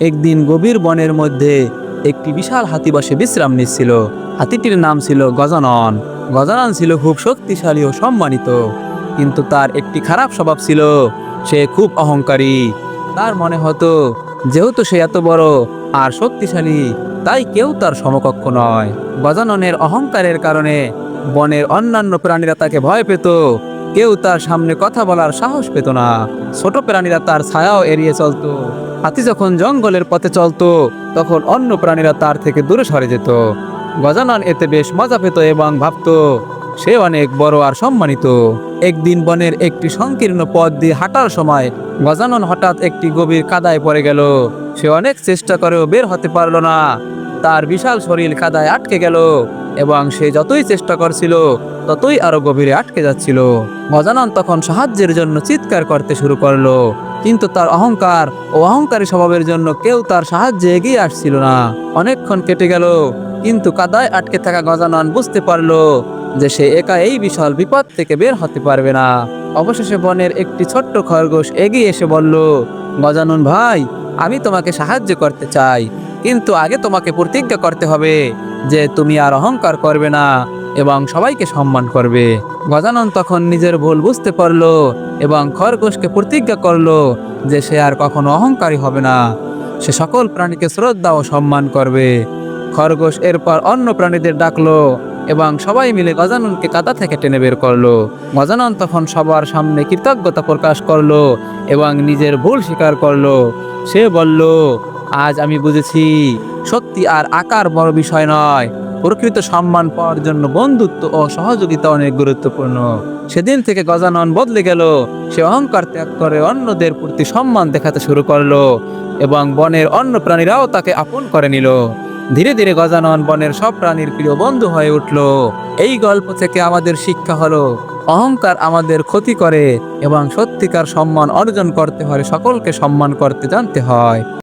একদিন গভীর বনের মধ্যে একটি বিশাল হাতি বসে বিশ্রাম নিচ্ছিল। হাতিটির নাম ছিল গজানন। গজানন ছিল খুব শক্তিশালী ও সম্মানিত। কিন্তু তার একটি খারাপ স্বভাব ছিল, সে খুব অহংকারী। তার মনে হতো, যেহেতু সে এত বড় আর শক্তিশালী, তাই কেউ তার সমকক্ষ নয়। গজাননের অহংকারের কারণে বনের অন্যান্য প্রাণীরা তাকে ভয় পেত। কেউ তার সামনে কথা বলার সাহস পেত না। ছোট প্রাণীরা তার ছায়াও এড়িয়ে চলত। হাতি যখন জঙ্গলের পথে চলতো, তখন অন্য প্রাণীরা তার থেকে দূরে সরে যেত। গজানন এতে বেশ মজা পেত এবং ভাবতো, সে অনেক বড় আর সম্মানিত। একদিন বনের একটি সংকীর্ণ পথ দিয়ে হাঁটার সময় গজানন হঠাৎ একটি গভীর কাদায় পড়ে গেল। সে অনেক চেষ্টা করেও বের হতে পারল না। তার বিশাল শরীর কাদায় আটকে গেল এবং সে যতই চেষ্টা করছিল ততই আরও গভীরে আটকে যাচ্ছিল। গজানন তখন সাহায্যের জন্য চিৎকার করতে শুরু করল। কিন্তু তার অহংকার ও অহংকারী স্বভাবের জন্য কেউ তার সাহায্যে এগিয়ে আসছিল না। অনেকক্ষণ কেটে গেল, কিন্তু কাদায় আটকে থাকা গজানন বুঝতে পারল যে সে একা এই বিশাল বিপদ থেকে বের হতে পারবে না। অবশেষে বনের একটি ছোট্ট খরগোশ এগিয়ে এসে বলল, গজানন ভাই, আমি তোমাকে সাহায্য করতে চাই। কিন্তু আগে তোমাকে প্রতিজ্ঞা করতে হবে যে তুমি আর অহংকার করবে না এবং সবাইকে সম্মান করবে। গজানন তখন নিজের ভুল বুঝতে পারল এবং খরগোশকে প্রতিজ্ঞা করল যে সে আর কখনো অহংকারী হবে না। সে সকল প্রাণীকে শ্রদ্ধা ও সম্মান করবে। খরগোশ এরপর অন্য প্রাণীদের ডাকলো এবং সবাই মিলে গজাননকে কাদা থেকে টেনে বের করল। গজানন তখন সবার সামনে কৃতজ্ঞতা প্রকাশ করল এবং নিজের ভুল স্বীকার করল। সে বলল আজ আমি বুঝেছি শক্তি আর আকার বড় বিষয় নয়। প্রকৃত সম্মান পাওয়ার জন্য বন্ধুত্ব ও সহযোগিতা অনেক গুরুত্বপূর্ণ। সেদিন থেকে গজানন বদলে গেল। সে অহংকার ত্যাগ করে অন্যদের প্রতি সম্মান দেখাতে শুরু করল এবং বনের অন্য প্রাণীরাও তাকে আপন করে নিল। ধীরে ধীরে গজানন বনের সব প্রাণীর প্রিয় বন্ধু হয়ে উঠল। এই গল্প থেকে আমাদের শিক্ষা হলো, অহংকার আমাদের ক্ষতি করে এবং সত্যিকার সম্মান অর্জন করতে হলে সকলকে সম্মান করতে জানতে হয়।